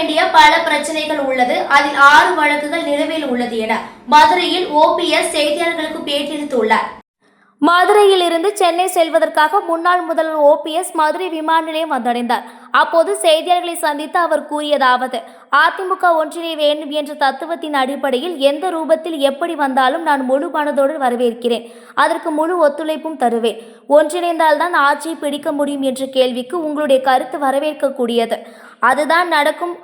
வேண்டிய பல பிரச்சனைகள் உள்ளது. அதில் ஆறு வழக்குகள் நிலுவையில் உள்ளது என மதுரையில் ஓபிஎஸ் செய்தியாளர்களுக்கு பேட்டியளித்துள்ளார். மதுரையில் இருந்து சென்னை செல்வதற்காக முன்னாள் முதல்வர் ஓபிஎஸ் மதுரை விமான நிலையம் வந்தடைந்தார். அப்போது செய்தியாளர்களை சந்தித்து அவர் கூறியதாவது அதிமுக ஒன்றிணை வேண்டும் என்ற தத்துவத்தின் அடிப்படையில் எந்த ரூபத்தில் எப்படி வந்தாலும் நான் முழு மனதோடு வரவேற்கிறேன். அதற்கு முழு ஒத்துழைப்பும் தருவேன். ஒன்றிணைந்தால்தான் ஆட்சியை பிடிக்க முடியும் என்ற கேள்விக்கு உங்களுடைய கருத்து வரவேற்கக்கூடியது. அதுதான் நடக்கும்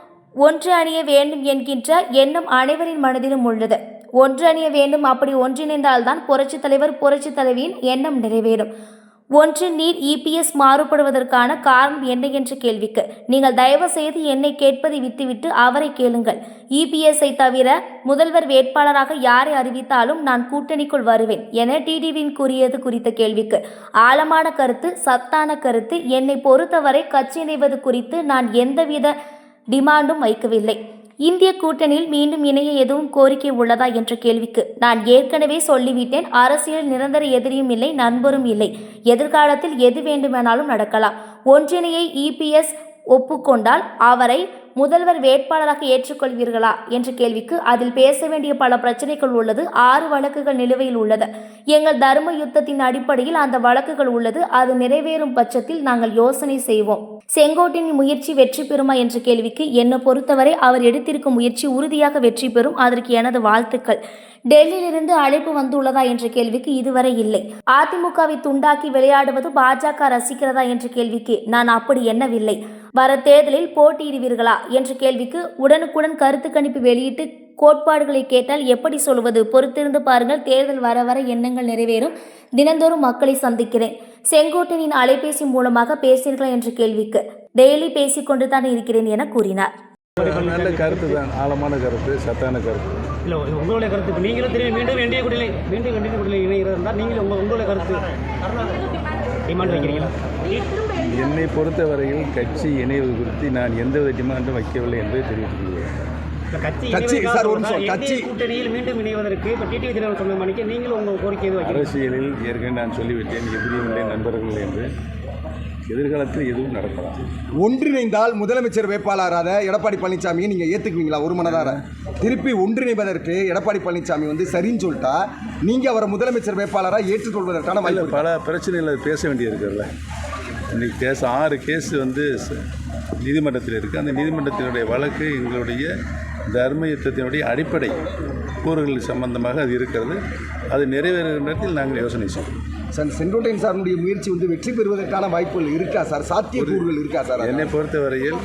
ஒன்று அணிய வேண்டும் என்கின்ற எண்ணம் அனைவரின் மனதிலும் உள்ளது. ஒன்று அணிய வேண்டும் அப்படி ஒன்றிணைந்தால்தான் புரட்சித் தலைவர் புரட்சித் தலைவியின் எண்ணம் நிறைவேறும். ஒன்று நீர் இபிஎஸ் மாறுபடுவதற்கான காரணம் என்ன என்ற கேள்விக்கு நீங்கள் தயவு செய்து என்னை கேட்பதை விட்டுவிட்டு அவரை கேளுங்கள். இபிஎஸ்ஐ தவிர முதல்வர் வேட்பாளராக யாரை அறிவித்தாலும் நான் கூட்டணிக்குள் வருவேன் என டிடிவின் கூறியது குறித்த கேள்விக்கு ஆழமான கருத்து சத்தான கருத்து என்னை பொறுத்தவரை கட்சி இணைவது குறித்து நான் எந்தவித டிமாண்டும் வைக்கவில்லை. இந்திய கூட்டணியில் மீண்டும் இணைய எதுவும் கோரிக்கை உள்ளதா என்ற கேள்விக்கு நான் ஏற்கனவே சொல்லிவிட்டேன். அரசியல் நிரந்தர எதிரியும் இல்லை நண்பரும் இல்லை. எதிர்காலத்தில் எது வேண்டுமானாலும் நடக்கலாம். ஒன்றிணையை இபிஎஸ் ஒப்புக்கொண்டால் அவரை முதல்வர் வேட்பாளராக ஏற்றுக்கொள்வீர்களா? என்ற கேள்விக்கு அதில் பேச வேண்டிய பல பிரச்சனைகள் உள்ளது. ஆறு வழக்குகள் நிலுவையில் உள்ளது. எங்கள் தர்ம யுத்தத்தின் அடிப்படையில் அந்த வழக்குகள் உள்ளது. அது நிறைவேறும் பட்சத்தில் நாங்கள் யோசனை செய்வோம். செங்கோட்டின் முயற்சி வெற்றி பெறுமா என்ற கேள்விக்கு என்னை பொறுத்தவரை அவர் எடுத்திருக்கும் முயற்சி உறுதியாக வெற்றி பெறும். அதற்கு எனது வாழ்த்துக்கள். டெல்லியிலிருந்து அழைப்பு வந்துள்ளதா என்ற கேள்விக்கு இதுவரை இல்லை. அதிமுகவை துண்டாக்கி விளையாடுவது பாஜக ரசிக்கிறதா என்ற கேள்விக்கு நான் அப்படி எண்ணவில்லை. வர தேர்தலில் போட்டியிடுவீர்களா என்ற கேள்விக்கு உடனுக்குடன் கருத்து கணிப்பு வெளியிட்டு கோட்பாடுகளை கேட்டால் எப்படி சொல்வது? பொறுத்திருந்து பாருங்கள். தேர்தல் வர வர எண்ணங்கள் நிறைவேறும். தினந்தோறும் மக்களை சந்திக்கிறேன். செங்கோட்டையின் அலைபேசி மூலமாக பேசினீர்களா என்ற கேள்விக்கு டெய்லி பேசிக்கொண்டு தான் இருக்கிறேன் என கூறினார். நல்ல கருத்து தான் ஆழமான கருத்து சத்தான கருத்து. இல்லை உங்களுடைய கருத்து இப்போ நீங்களும் திரும்பி மீண்டும் என்டிஏ கூட்டணி மீண்டும் என்டிஏ கூட்டணி இணைகிறது இருந்தால் நீங்களும் உங்கள் உங்களுடைய கருத்து டிமாண்ட் வைக்கிறீங்களா? என்னை பொறுத்தவரையில் கட்சி இணைவது குறித்து நான் எந்தவித டிமாண்டும் வைக்கவில்லை என்பதை வைக்கிறீங்க. அரசியலில் ஏற்கனவே நான் சொல்லிவிட்டேன் எதிரியும் இல்லை நண்பர்கள் என்று. எதிர்காலத்தில் எதுவும் நடக்கலாம் ஒன்றிணைந்தால் முதலமைச்சர் வேட்பாளராக எடப்பாடி பழனிசாமியை நீங்கள் ஏற்றுக்குவீங்களா ஒரு மனதார. திருப்பி ஒன்றிணைவதற்கு எடப்பாடி பழனிசாமி வந்து சரின்னு சொல்லிட்டா நீங்கள் அவரை முதலமைச்சர் வேட்பாளராக ஏற்றுக்கொள்வதற்கான வாய்ப்பு பல பிரச்சனைகள் பேச வேண்டியிருக்குல்ல. இன்னைக்கு கேஸ் ஆறு கேஸ் வந்து நீதிமன்றத்தில் இருக்குது அந்த நீதிமன்றத்தினுடைய வழக்கு எங்களுடைய தர்ம யுத்தத்தினுடைய அடிப்படை கூறுகள் சம்பந்தமாக அது இருக்கிறது. அது நேரத்தில் நாங்கள் யோசனை செய்வோம். சார் செங்கோட்டையன் சாருடைய முயற்சி வந்து வெற்றி பெறுவதற்கான வாய்ப்புகள் இருக்கா சார்? சாத்தியக்கூறுகள் இருக்கா சார்? என்னை பொறுத்தவரையில்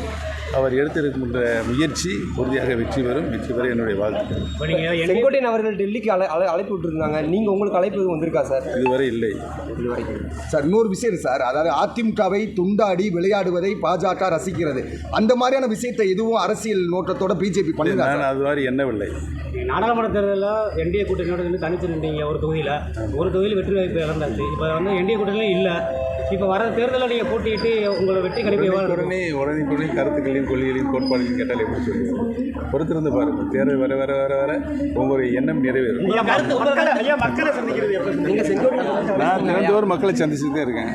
அவர் எடுத்திருக்கின்ற முயற்சி உறுதியாக வெற்றி பெறும். வெற்றி பெற என்னுடைய NDA செங்கோட்டையன் அவர்கள் டெல்லிக்கு அழை அழை அழைப்பு விட்டுருந்தாங்க. நீங்கள் உங்களுக்கு அழைப்பு எதுவும் வந்திருக்கா சார்? இதுவரை இல்லை. சார் இன்னொரு விஷயம் சார். அதாவது அதிமுகவை துண்டாடி விளையாடுவதை பாஜக ரசிக்கிறது. அந்த மாதிரியான விஷயத்தை எதுவும் அரசியல் நோக்கத்தோட பிஜேபி பண்ணுங்க நான் அது மாதிரி எண்ணவில்லை. நாடாளுமன்ற தேர்தலில் என்டிஏ கூட்டணியோட தனிச்சு நின்றீங்க ஒரு தொகுதியில். ஒரு தொகுதியில் வெற்றி வாய்ப்பு இழந்தாச்சு. இப்போ வந்து என்டிஏ கூட்டணியும் இல்லை. இப்போ வர தேர்தலில் நீங்கள் போட்டியிட்டு உங்களை வெற்றி இருக்கும்? உடனே உடனே உடனே கருத்துக்களையும் கொள்கைகளையும் கோட்பாடுகளையும் கேட்டால் எப்படி சொல்லுவோம் பொறுத்திருந்து பாருங்கள் தேர்தல் வர வர வர வர உங்களுடைய எண்ணம் நிறைவேறும். நான் தினந்தோறும் மக்களை சந்திச்சுட்டு தான் இருக்கேன்